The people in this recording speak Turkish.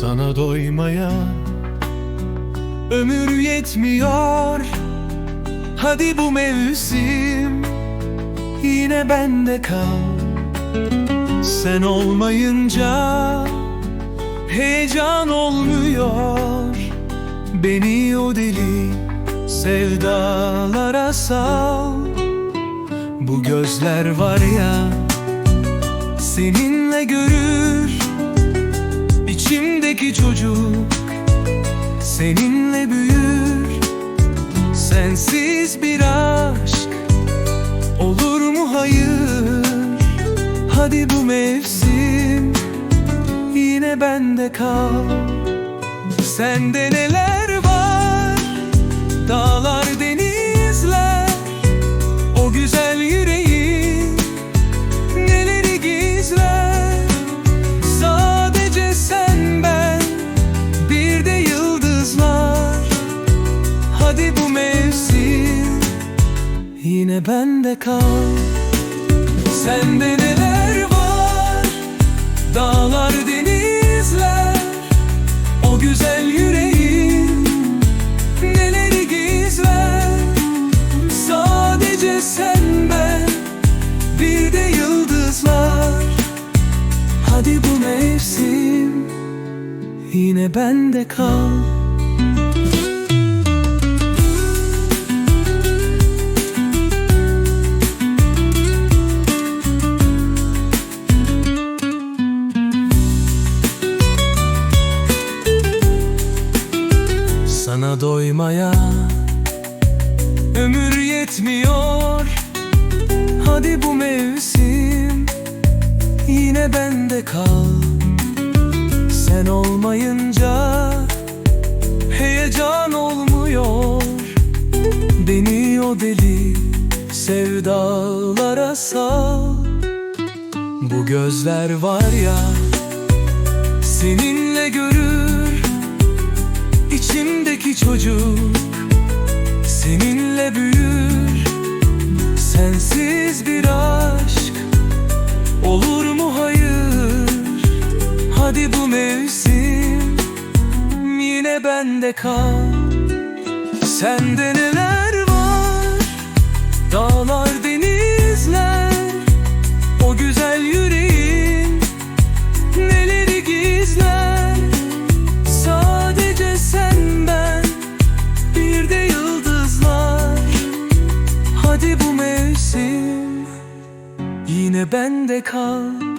Sana doymaya Ömür yetmiyor. Hadi bu mevsim Yine bende kal. Sen olmayınca Heyecan olmuyor. Beni o deli Sevdalara sal. Bu gözler var ya Seninle görür İçimdeki çocuk Seninle büyür. Sensiz bir aşk Olur mu hayır? Hadi bu mevsim Yine bende kal. Sende neler var? Dağlar Yine bende kal. Sende neler var? Dağlar denizler. O güzel yüreğin Neleri gizler? Sadece sen ben Bir de yıldızlar. Hadi bu mevsim Yine bende kal Sana doymaya Ömür yetmiyor. Hadi bu mevsim Yine bende kal. Sen olmayınca Heyecan olmuyor. Beni o deli Sevdalara sal. Bu gözler var ya Seninle görür çocuk seninle büyür. Sensiz bir aşk olur mu hayır? Hadi bu mevsim yine bende kal. Sende Yine bende kal